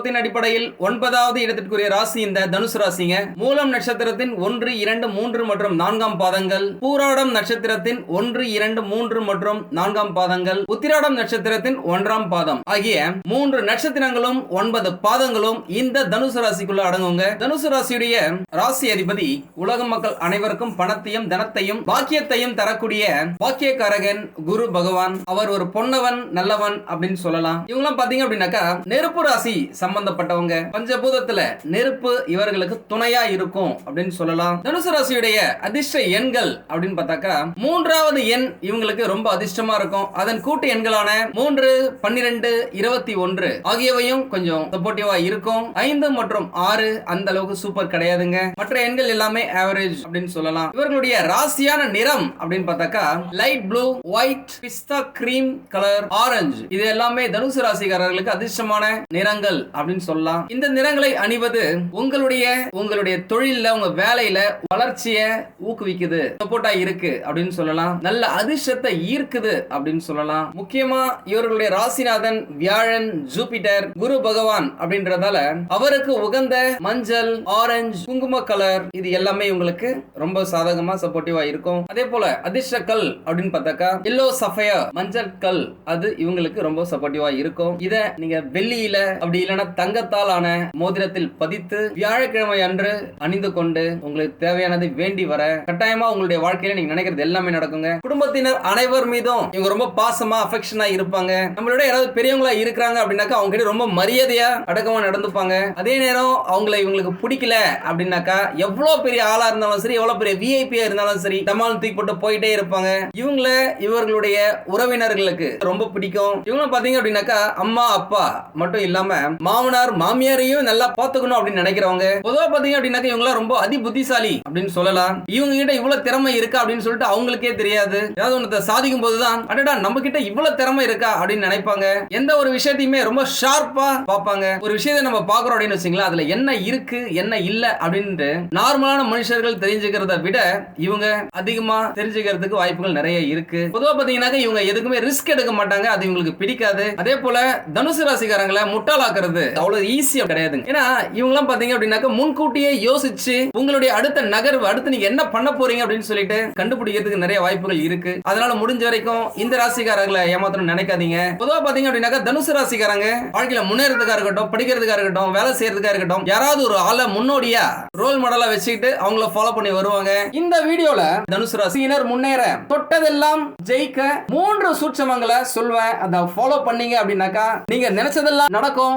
தத்துவத்தின் அடிப்படையில் ஒன்பதாவது இடத்திற்குரிய ராசி இந்த தனுசு ராசிங்க. மூலம் நட்சத்திரத்தின் ஒன்று இரண்டு மூன்று மற்றும் நான்காம் பாதங்கள். பூராடம் நட்சத்திரத்தின் ஒன்று இரண்டு மூன்று மற்றும் நான்காம் பாதங்கள். உத்திராடம் நட்சத்திரத்தின் ஒன்றாம் பாதம். ஆகிய மூன்று நட்சத்திரங்களும் ஒன்பது பாதங்களும் இந்த தனுசு ராசிக்குள்ள அடங்குங்க. தனுசு ராசியுடைய ராசி அதிபதி உலக மக்கள் அனைவருக்கும் பணத்தையும் தனத்தையும் பாக்கியத்தையும் தரக்கூடிய பாக்கியக்காரகன் குரு பகவான். அவர் ஒரு பொன்னவன் நல்லவன் அப்படின்னு சொல்லலாம். இவங்களாம் பாத்தீங்க அப்படின்னாக்கா நெருப்பு ராசி சம்பந்தப்பட்டவங்க. பஞ்சபூதத்துல நெருப்பு இவர்களுக்கு துணையா இருக்கும் அப்படின்னு சொல்லலாம். தனுசு ராசியுடைய அதிர்ஷ்ட எண்கள் அப்படின்னு பார்த்தாக்கா மூன்றாவது எண் இவங்களுக்கு ரொம்ப அதிர்ஷ்டமா இருக்கும். அதன் கூட்டு எண்களான மூன்று பன்னிரெண்டு இருபத்தி ஒன்று ஆகியவையும் கொஞ்சம் சப்போர்ட்டிவா இருக்கும். ஐந்து மற்றும் ஆறு அந்த அளவுக்கு சூப்பர் கிடையாதுங்க. மற்ற எண்கள் எல்லாமே ஆவரேஜ் அப்படின்னு சொல்லலாம். இவர்களுடைய ராசியான நிறம் அப்படின்னு பார்த்தாக்கா லைட் ப்ளூ ஒயிட் பிஸ்தா கிரீம் கலர் ஆரஞ்சு இது எல்லாமே தனுசு ராசிக்காரர்களுக்கு அதிர்ஷ்டமான நிறங்கள் அப்படின்னு சொல்லலாம். இந்த நிறங்களை அணிவது உங்களுடைய உங்களுடைய தொழில உங்க வேலையில வளர்ச்சியை ஊக்குவிக்குது. சப்போர்ட்டா இருக்கு அப்படின்னு சொல்லலாம். நல்ல அதிர்ஷ்டத்தை ஈர்க்குது அப்படின்னு சொல்லலாம். முக்கியமா இவர்களுடைய ராசிநாதன் வியாழன் ஜூபிட்டர் குரு பகவான் அப்படின்றதால அவருக்கு உகந்த மஞ்சள் ஆரஞ்சு குங்கும கலர் இது எல்லாமே உங்களுக்கு ரொம்ப சாதகமா சப்போர்ட்டிவா இருக்கும். அதே போல அதிர்ஷ்ட கல் அப்படின்னு பார்த்தாக்கா எல்லோ சஃபயர் மஞ்சள் கல் அது இவங்களுக்கு ரொம்ப சப்போர்ட்டிவா இருக்கும். இதை நீங்க வெள்ளியில அப்படி இல்லைன்னா தங்கத்தால் ஆன மோதிரத்தில் பதித்து வியாழக்கிழமை அன்று அணிந்து கொண்டு உங்களுக்கு தேவையானது வேண்டி வர கட்டாயமா உங்களுடைய வாழ்க்கையில நீங்க நினைக்கிறது எல்லாமே நடக்குங்க. குடும்பத்தினர் அனைவர் மீதும் இவங்க ரொம்ப பாசமா அஃபெக்ஷனா இருப்பாங்க. நம்மளோட யாராவது பெரியவங்களா இருக்கிறாங்க அப்படின்னாக்கா அவங்க கிட்ட ரொம்ப மரியாதையா அடக்கமா நடந்துப்பாங்க. அதே நேரம் அவங்கள இவங்களுக்கு பிடிக்கல அப்படின்னாக்கா எவ்வளவு பெரிய ஆளா இருந்தாலும் சரி எவ்வளவு பெரிய விஐபியா இருந்தாலும் சரி தமால் தூக்கி போட்டு போயிட்டே இருப்பாங்க. இவங்கள இவர்களுடைய உறவினர்களுக்கு ரொம்ப பிடிக்கும். இவங்க பாத்தீங்க அப்படின்னாக்கா அம்மா அப்பா மட்டும் இல்லாம மாமனார் மாமியாரையும் நல்லா பாத்துக்கணும் அப்படின்னு நினைக்கிறவங்க. பொதுவா பாத்தீங்க அப்படின்னாக்க இவங்க ரொம்ப அதி புத்திசாலி அப்படின்னு சொல்லலாம். இவங்க கிட்ட இவ்வளவு திறமை இருக்கா அப்படின்னு சொல்லிட்டு அவங்களுக்கே தெரியாது. ஏதாவது ஒன்றத்தை சாதிக்கும் போதுதான் அடடா நம்ம கிட்ட இவ்வளவு திறமை இருக்கா அப்படின்னு நினைப்பாங்க. எந்த ஒரு விஷயத்தையுமே ரொம்ப ஷார்ப்பா பார்ப்பாங்க. ஒரு விஷயத்தை நம்ம பாக்குறோம் அப்படின்னு வச்சுங்களா அதுல என்ன இருக்கு என்ன இல்ல அப்படின்ட்டு நார்மலான மனுஷர்கள் தெரிஞ்சுக்கிறத விட இவங்க அதிகமா தெரிஞ்சுக்கிறதுக்கு வாய்ப்புகள் நிறைய இருக்கு. பொதுவா பாத்தீங்கன்னாக்க இவங்க எதுக்குமே ரிஸ்க் எடுக்க மாட்டாங்க அது இவங்களுக்கு பிடிக்காது. அதே போல தனுசு ராசிக்காரங்களை முட்டாளாக்குறது அவ்வளவு ஈஸியா கிடையாதுங்க. ஏன்னா இவங்கலாம் பாத்தீங்க அப்படின்னாக்க முன்கூட்டியே யோசிச்சு உங்களுடைய அடுத்த நகர்வு அடுத்து நீங்க என்ன பண்ண போறீங்க அப்படின்னு சொல்லிட்டு கண்டுபிடிக்கிறதுக்கு நிறைய வாய்ப்புகள் இருக்கு. அதனால முடிஞ்ச வரைக்கும் இந்த ராசிக்காரர்களை ஏமாத்தணும் நினைக்காதீங்க. பொதுவா பாத்தீங்க அப்படின்னாக்க தனுசு ராசிக்காரங்க வாழ்க்கையில முன்னேறதுக்கா இருக்கட்டும் படிக்கிறதுக்கா இருக்கட்டும் வேலை செய்யறதுக்கா இருக்கட்டும் யாராவது ஒரு ஆளை முன்னோடியா ரோல் மாடலா வச்சுக்கிட்டு அவங்கள ஃபாலோ பண்ணி வருவாங்க. இந்த வீடியோல தனுசு ராசியினர் முன்னேற தொட்டதெல்லாம் ஜெயிக்க மூன்று சூட்சமங்களை சொல்வேன். அதை ஃபாலோ பண்ணீங்க அப்படின்னாக்கா நீங்க நினைச்சதெல்லாம் நடக்கும்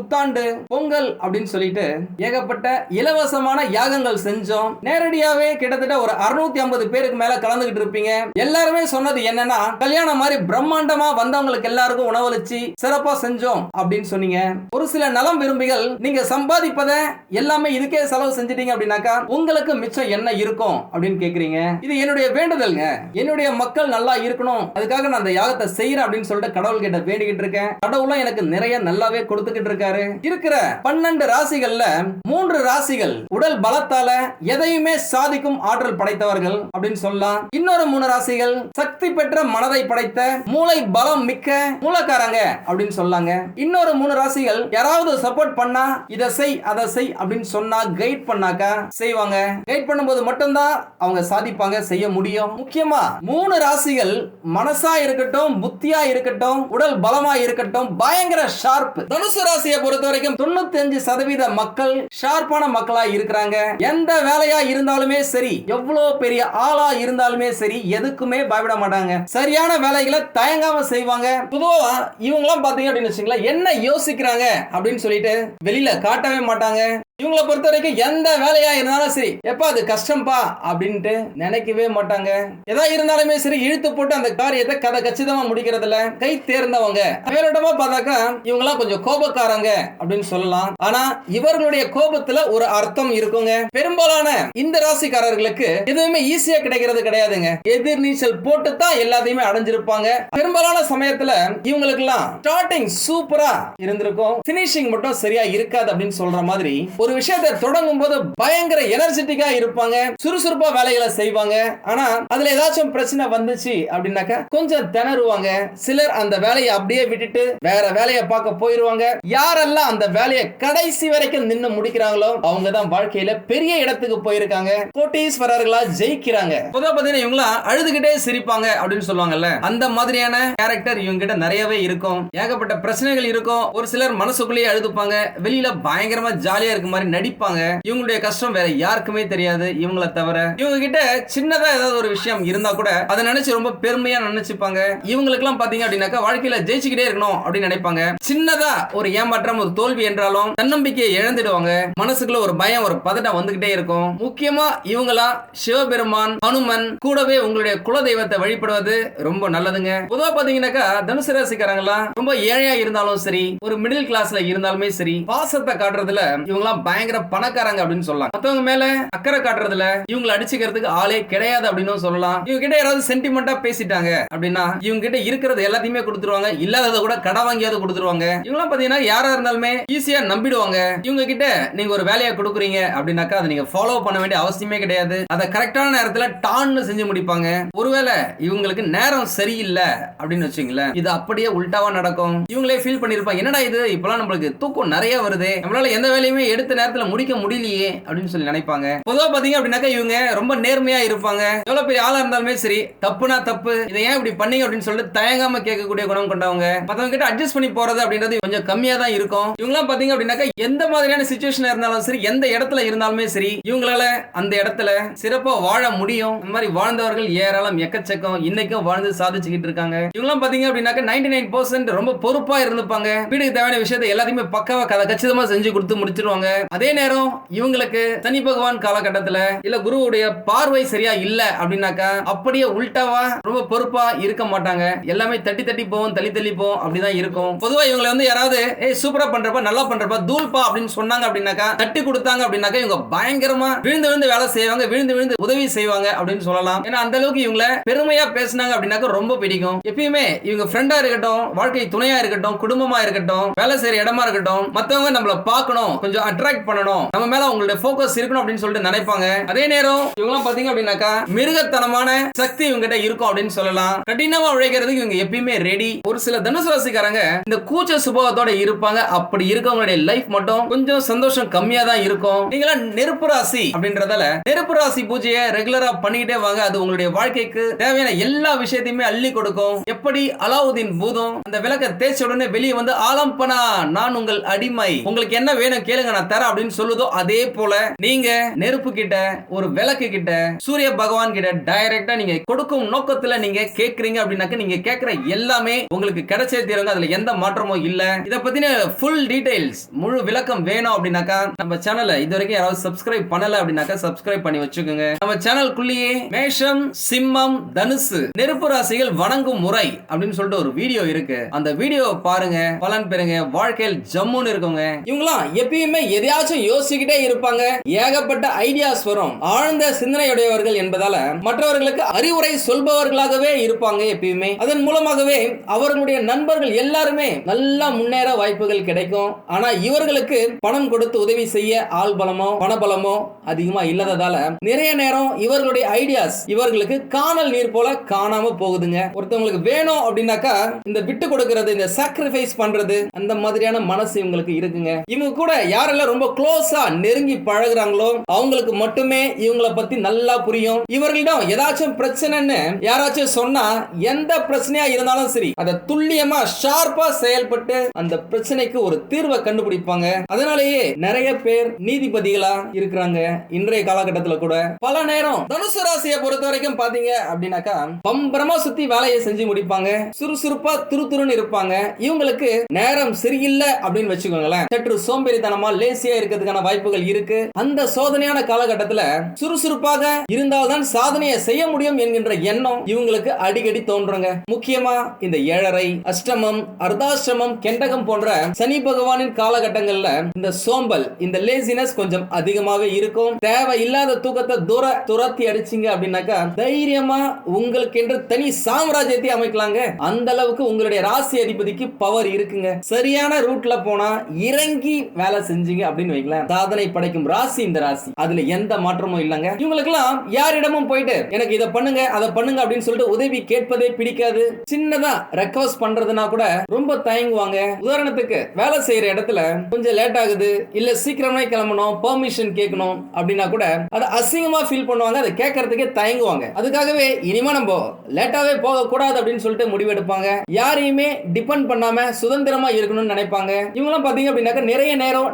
புத்தாண்டு பொங்கல் அப்படின்னு சொல்லிட்டு ஏகப்பட்ட இலவசமான யாகங்கள் செஞ்சோம். நேரடியாவே கிட்டத்தட்ட ஒரு அறுநூத்தி ஐம்பது பேருக்கு மேல கலந்துகிட்டு இருப்பீங்க. எல்லாருமே சொன்னது என்னன்னா கல்யாணம் மாதிரி பிரம்மாண்டமா வந்தவங்களுக்கு எல்லாருக்கும் உணவளிச்சு சிறப்பா செஞ்சோம் அப்படின்னு சொன்னீங்க. ஒரு சில நலம் விரும்பிகள் நீங்க சம்பாதிப்பதை எல்லாமே இதுக்கே செலவு செஞ்சிட்டீங்க அப்படின்னாக்கா உங்களுக்கு மிச்சம் என்ன இருக்கும் அப்படின்னு கேக்குறீங்க. இது என்னுடைய வேண்டுதல்ங்க. என்னுடைய மக்கள் நல்லா இருக்கணும். அதுக்காக நான் அந்த யாகத்தை செய்யறேன் அப்படின்னு சொல்லிட்டு கடவுள் கிட்ட வேண்டிக்கிட்டு இருக்கேன். கடவுளும் எனக்கு நிறைய நல்லாவே கொடுத்துக்கிட்டு இருக்காரு இருக்கிற பன்னெண்டு ராசிகள்ல மூன்று ராசிகள் உடல் பலத்தால எதையுமே சாதிக்கும் ஆற்றல் படைத்தவர்கள் அப்படின்னு சொல்லலாம். இன்னொரு மூணு ராசிகள் சக்தி பெற்ற மனதை படைத்த மூளை பலம் மிக்க மூலக்காரங்க அப்படின்னு சொல்லாங்க. இன்னொரு மூணு ராசிகள் யாராவது சப்போர்ட் பண்ணா இதை செய் அதை செய் அப்படின்னு சொன்னா கைட் பண்ணாக்கா செய்வாங்க. கைட் பண்ணும்போது மட்டும்தான் அவங்க சாதிப்பாங்க செய்ய முடியும். முக்கியமா மூணு ராசிகள் மனசா இருக்கட்டும் புத்தியா இருக்கட்டும் உடல் பலமா இருக்கட்டும் பயங்கர ஷார்ப் தனுசு ராசியை பொறுத்த வரைக்கும் தொண்ணூத்தி அஞ்சு சதவீத மக்கள் ஷார்ப்பான மக்களா இருக்கிறாங்க. எந்த வேலையா இருந்தாலுமே சரி எவ்வளவு பெரிய ஆளா இருந்தாலுமே சரி எதுக்குமே பயப்பட மாட்டாங்க. சரியான வேலைகளை தயங்காம செய்வாங்க. பொதுவா இவங்க எல்லாம் பாத்தீங்க அப்படின்னு வச்சுங்களா என்ன யோசிக்கிறாங்க அப்படின்னு சொல்லிட்டு வெளியில காட்டவே மாட்டாங்க. இவங்களை பொறுத்த வரைக்கும் எந்த வேலையா இருந்தாலும் சரி எப்ப அது கஷ்டம்பா அப்படின்ட்டு நினைக்கவே மாட்டாங்க. எதா இருந்தாலுமே சரி இழுத்து போட்டு அந்த காரியத்தை கதை கச்சிதமா முடிக்கிறதுல கை தேர்ந்தவங்க. மேலோட்டமா பார்த்தாக்கா இவங்க எல்லாம் கொஞ்சம் கோபக்காரங்க அப்படின்னு சொல்லலாம். ஆனா இவர்களுடைய கோபத்துல ஒரு அர்த்தம் இருக்குங்க. பெரும்பாலான இந்த ராசிக்காரர்களுக்கு எதுவுமே ஈஸியா கிடைக்கிறது கிடையாதுங்க. எதிர்நீச்சல் போட்டு தான் எல்லாத்தையுமே அடைஞ்சிருப்பாங்க. பெரும்பாலான சமயத்துல இவங்களுக்கு எல்லாம் ஸ்டார்டிங் சூப்பரா இருந்திருக்கும். பினிஷிங் மட்டும் சரியா இருக்காது அப்படின்னு சொல்ற மாதிரி ஒரு விஷயத்தை தொடங்கும் போது பயங்கர எனர்ஜெட்டிக்கா இருப்பாங்க சுறுசுறுப்பா வேலைகளை செய்வாங்க. ஆனா அதுல ஏதாச்சும் பிரச்சனை வந்துச்சு அப்படின்னாக்கா கொஞ்சம் திணறுவாங்க. சிலர் அந்த வேலையை அப்படியே விட்டுட்டு வேற வேலையை பார்க்க போயிருவாங்க. யாரெல்லாம் அந்த வேலையை கடைசி வரைக்கும் நின்று முடிக்கிறாங்களோ அவங்க தான் வாழ்க்கையில பெரிய இடத்துக்கு போயிருக்காங்க. கோட்டீஸ்வரர்களா ஜெயிக்கிறாங்க. பொதுவா பார்த்தீங்கன்னா இவங்களா அழுதுகிட்டே சிரிப்பாங்க அப்படின்னு சொல்லுவாங்கல்ல. அந்த மாதிரியான கேரக்டர் இவங்க கிட்ட நிறையவே இருக்கும். ஏகப்பட்ட பிரச்சனைகள் இருக்கும். ஒரு சிலர் மனசுக்குள்ளேயே அழுதுப்பாங்க. வெளியில பயங்கரமா ஜாலியா இருக்கும் மாதிரி நடிப்பாங்க. இவங்களுடைய கஷ்டம் வேற யாருக்குமே தெரியாது இவங்கள தவிர. இவங்க கிட்ட சின்னதா ஏதாவது ஒரு விஷயம் இருந்தா கூட அதை நினைச்சு ரொம்ப பெருமையா நினைச்சுப்பாங்க. இவங்களுக்கு எல்லாம் பாத்தீங்க அப்படின்னாக்கா வாழ்க்கையில ஜெயிச்சுக்கிட்டே இருக்கணும் அப்படின்னு நினைப்பாங்க. சின்னதா ஒரு ஏமாற்றம் ஒரு தோல்வி என்றாலும் தன்னம்பிக்கையை இழந்துடுவாங்க. மனசுக்குள்ள ஒரு பயம் ஒரு பதட்டம் வந்துகிட்டே இருக்கும். முக்கியமா இவங்களா சிவபெருமான் ஹனுமன் கூடவே உங்களுடைய குலதெய்வத்தை வழிபடுவது ரொம்ப நல்லதுங்க. பொதுவா பாத்தீங்கன்னாக்கா தனுசு ராசிக்காரங்களாம் ரொம்ப ஏழையா இருந்தாலும் சரி ஒரு மிடில் கிளாஸ்ல இருந்தாலுமே சரி பாசத்தை காட்டுறதுல இவங்கலாம் பயங்கர பணக்காரங்க அப்படின்னு சொல்லலாம் மத்தவங்க மேல அக்கறை காட்டுறதுல இவங்களை அடிச்சுக்கிறதுக்கு ஆளே கிடையாது அப்படின்னு சொல்லலாம். இவங்க கிட்ட யாராவது சென்டிமெண்டா பேசிட்டாங்க அப்படின்னா இவங்க கிட்ட இருக்கிறது எல்லாத்தையுமே கொடுத்துருவாங்க. இல்லாததை கூட கடை வாங்கியாவது கொடுத்துருவாங்க. இவங்களாம் பாத்தீங்கன்னா யாரா இருந்தாலுமே ஈஸியா நம்பிடுவாங்க. இவங்க கிட்ட நீங்க ஒரு வேலையை கொடுக்குறீங்க அப்படின்னாக்கா அதை நீங்க ஃபாலோ பண்ண வேண்டிய அவசியமே கிடையாது. அதை கரெக்டான நேரத்துல டான்னு செஞ்சு முடிப்பாங்க. ஒருவேளை இவங்களுக்கு நேரம் சரியில்லை அப்படின்னு வச்சுங்களேன் இது அப்படியே உல்டாவா நடக்கும். இவங்களே ஃபீல் பண்ணிருப்பாங்க. என்னடா இது? இப்பெல்லாம் நம்மளுக்கு தூக்கம் நிறைய வருது. நம்மளால எந்த வேலையுமே எடுத்து நேரத்துல முடிக்க முடியலையே அப்படின்னு சொல்லி நினைப்பாங்க. பொதுவா பாத்தீங்க அப்படின்னாக்கா இவங்க ரொம்ப நேர்மையா இருப்பாங்க. எவ்வளவு பெரிய ஆளா இருந்தாலுமே சரி தப்புனா தப்பு. இதை ஏன் இப்படி பண்ணீங்க அப்படின்னு சொல்லிட்டு தயங்காம கேட்கக்கூடிய குணம் கொண்டவங்க. மத்தவங்க கிட்ட அட்ஜஸ்ட் பண்ணி போறது அப்படின்றது கொஞ்சம் கம்மியா தான் இருக்கும். இவங்கலாம் பாத்தீங்க அப்படின்னாக்கா எந்த மாதிரியான சுச்சுவேஷன் இருந்தாலும் சரி எந்த இடத்துல இருந்தாலுமே சரி இவங்களால அந்த இடத்துல சிறப்பா வாழ முடியும். இந்த மாதிரி வாழ்ந்தவர்கள் ஏராளம் எக்கச்சக்கம் இன்னைக்கும் வாழ்ந்து சாதிச்சுக்கிட்டு இருக்காங்க. இவங்கலாம் பாத்தீங்க அப்படின்னாக்கா நைன்டி நைன் பர்சன்ட் ரொம்ப பொறுப்பா இருந்துப்பாங்க. வீட்டுக்கு தேவையான விஷயத்தை எல்லாத்தையுமே பக்காவா கதை கச்சிதமா செஞ்சு கொடுத்து முடிச்சிருவாங்க. அதே நேரம் இவங்களுக்கு சனி பகவான் காலகட்டத்துல இல்ல குருவுடைய பார்வை சரியா இல்ல அப்படின்னாக்கா அப்படியே உல்டாவா ரொம்ப பொறுப்பா இருக்க மாட்டாங்க. எல்லாமே தட்டி தட்டி போவோம் தள்ளி தள்ளி போவோம் அப்படிதான் இருக்கும். பொதுவா இவங்களை வந்து யாராவது ஏ சூப்பரா பண்றப்ப நல்லா பண்றப்ப தூள்பா அப்படின்னு சொன்னாங்க அப்படின்னாக்கா தட்டி கொடுத்தாங்க அப்படின்னாக்கா இவங்க பயங்கரமா விழுந்து விழுந்து வேலை செய்வாங்க விழுந்து விழுந்து உதவி செய்வாங்க அப்படின்னு சொல்லலாம். ஏன்னா அந்த அளவுக்கு இவங்கள பெருமையா பேசினாங்க அப்படின்னாக்கா ரொம்ப பிடிக்கும். எப்பயுமே இவங்க ஃப்ரெண்டா இருக்கட்டும் வாழ்க்கை துணையா இருக்கட்டும் குடும்பமா இருக்கட்டும் வேலை செய்யற இடமா இருக்கட்டும் மத்தவங்க நம்மள பார்க்கணும். கொஞ்சம் அட்ராக்ட் பண்ணணும். நம்ம மேல அவங்களுடைய போக்கஸ் இருக்கணும் அப்படின்னு சொல்லிட்டு நினைப்பாங்க. அதே நேரம் இவங்கலாம் பாத்தீங்க அப்படின்னாக்கா மிருகத்தனமான சக்தி இவங்க கிட்ட இருக்கும் அப்படின்னு சொல்லலாம். கடினமா உழைக்கிறதுக்கு இவங்க எப்பயுமே ரெடி ஒரு சில தனுசு ராசிக்காரங்க இந்த கூச்ச சுபாவத்தோட இருப்பாங்க. அப்படி இருக்கவங்களுடைய லைஃப் மட்டும் கொஞ்சம் சந்தோஷம் கம்மியா தான் இருக்கும். நீங்களா நெருப்பு ராசி அப்படின்றதால நெருப்பு ராசி பூஜையை ரெகுலரா பண்ணிக்கிட்டே வாங்க. அது உங்களுடைய வாழ்க்கைக்கு தேவையான எல்லா விஷயத்தையுமே அள்ளி கொடுக்கும். எப்படி? அலாவுதீன் பூதம் அந்த விளக்க தேய்ச்ச உடனே வெளியே வந்து ஆலம் பனா நான் உங்கள் அடிமை. உங்களுக்கு என்ன வேணும் கேளுங்க நான் தரேன் அப்படின்னு சொல்லுதோ அதே போல நீங்க நெருப்பு கிட்ட ஒரு விளக்கு கிட்ட சூரிய பகவான் கிட்ட டைரக்டா நீங்க கொடுக்கும் நோக்கத்துல நீங்க கேக்குறீங்க அப்படின்னாக்க நீங்க கேக்குற எல்லாமே உங்களுக்கு கிடைச்சே தீருங்க அதுல எந்த மாற்றமும் இல்ல. இத பத்தின ஃபுல் டீடைல்ஸ் முழு விளக்கம் வேணும் அப்படின்னாக்கா நம்ம சேனலை இது வரைக்கும் யாராவது சப்ஸ்கிரைப் பண்ணல அப்படின்னாக்கா சப்ஸ்கிரைப் பண்ணி வச்சுக்கோங்க. நம்ம சேனலுக்குள்ளேயே மேஷம் சிம்மம் தனுசு நெருப்பு ராசிகள் வணங்கும் முறை அப்படின்னு சொல்லிட்டு ஒரு வீடியோ இருக்கு. அந்த வீடியோ பாருங்க பலன் பெறுங்க வாழ்க்கையில் ஜம்முன்னு இருக்குங்க இவங்களாம் எப்பயுமே எதையாச்சும் யோசிக்கிட்டே இருப்பாங்க. ஏகப்பட்ட ஐடியாஸ் வரும். ஆழ்ந்த சிந்தனையுடையவர்கள் என்பதால மற்றவர்களுக்கு அறிவுரை சொல்பவர்களாகவே இருப்பாங்க எப்பயுமே. அதன் மூலமாகவே அவர்களுடைய நண்பர்கள் எல்லாருமே நல்லா முன்னேற வாய்ப்புகள் கிடைக்கும். ஆனா இவர்களுக்கு பணம் கொடுத்து உதவி செய்ய ஆள் பலமோ பணபலமோ அதிகமா இல்லாததால நிறைய நேரம் இவர்களுடைய ஐடியாஸ் இவர்களுக்கு காணல் நீர் போல காணாம போகுதுங்க. ஒருத்தவங்களுக்கு வேணும் அப்படின்னாக்கா இந்த விட்டு கொடுக்கறது இந்த சாக்ரிஃபைஸ் பண்றது அந்த மாதிரியான மனசு இவங்களுக்கு இருக்குங்க. இவங்க கூட யாரெல்லாம் ரொம்ப ரொம்ப க்ளோஸா நெருங்கி பழகுறாங்களோ அவங்களுக்கு மட்டுமே இவங்கள பத்தி நல்லா புரியும். இவர்களிடம் ஏதாச்சும் பிரச்சனைன்னு யாராச்சும் சொன்னா எந்த பிரச்சனையா இருந்தாலும் சரி அதை துல்லியமா ஷார்ப்பா செயல்பட்டு அந்த பிரச்சனைக்கு ஒரு தீர்வை கண்டுபிடிப்பாங்க. அதனாலேயே நிறைய பேர் நீதிபதிகளா இருக்கிறாங்க இன்றைய காலகட்டத்துல கூட. பல நேரம் தனுசு ராசியை பொறுத்த வரைக்கும் பாத்தீங்க அப்படின்னாக்கா பம்பரமா சுத்தி வேலையை செஞ்சு முடிப்பாங்க. சுறுசுறுப்பா துருதுருன்னு இருப்பாங்க. இவங்களுக்கு நேரம் சரியில்லை அப்படின்னு வச்சுக்கோங்களேன். சற்று சோம்பேறித்தனமா கடைசியா இருக்கிறதுக்கான வாய்ப்புகள் இருக்கு. அந்த சோதனையான காலகட்டத்துல சுறுசுறுப்பாக இருந்தால்தான் சாதனையை செய்ய முடியும் என்கின்ற எண்ணம் இவங்களுக்கு அடிக்கடி தோன்றுங்க முக்கியமா இந்த ஏழரை அஷ்டமம் அர்த்தாஷ்டமம் கெண்டகம் போன்ற சனி பகவானின் காலகட்டங்கள்ல இந்த சோம்பல் இந்த லேசினஸ் கொஞ்சம் அதிகமாவே இருக்கும். தேவை இல்லாத தூக்கத்தை தூர துரத்தி அடிச்சீங்க அப்படின்னாக்கா தைரியமா உங்களுக்கு என்று தனி சாம்ராஜ்யத்தை அமைக்கலாங்க. அந்த அளவுக்கு உங்களுடைய ராசி அதிபதிக்கு பவர் இருக்குங்க. சரியான ரூட்ல போனா இறங்கி வேலை செஞ்சீங்க அப்படின்னு வைங்களேன். சாதனை படைக்கும் ராசி இந்த ராசி. அதுல எந்த மாற்றமும் இல்லைங்க. இவங்களுக்கெல்லாம் யாரிடமும் போயிட்டு எனக்கு இதை பண்ணுங்க அதை பண்ணுங்க அப்படின்னு சொல்லிட்டு உதவி கேட்பதே பிடிக்காது. சின்னதா ரெக்வஸ்ட் பண்றதுனா கூட ரொம்ப தயங்குவாங்க. உதாரணத்துக்கு வேலை செய்யற இடத்துல கொஞ்சம் லேட் ஆகுது இல்ல சீக்கிரமே கிளம்பணும் பெர்மிஷன் கேட்கணும் அப்படின்னா கூட அதை அசிங்கமா ஃபீல் பண்ணுவாங்க அதை கேட்கறதுக்கே தயங்குவாங்க. அதுக்காகவே இனிமே நம்ம லேட்டாவே போக கூடாது அப்படின்னு சொல்லிட்டு முடிவெடுப்பாங்க யாரையுமே டிபெண்ட் பண்ணாம சுதந்திரமா இருக்கணும்னு நினைப்பாங்க. இவங்கலாம் பாத்தீங்க அப்படின்னாக்க நிறைய நேரம்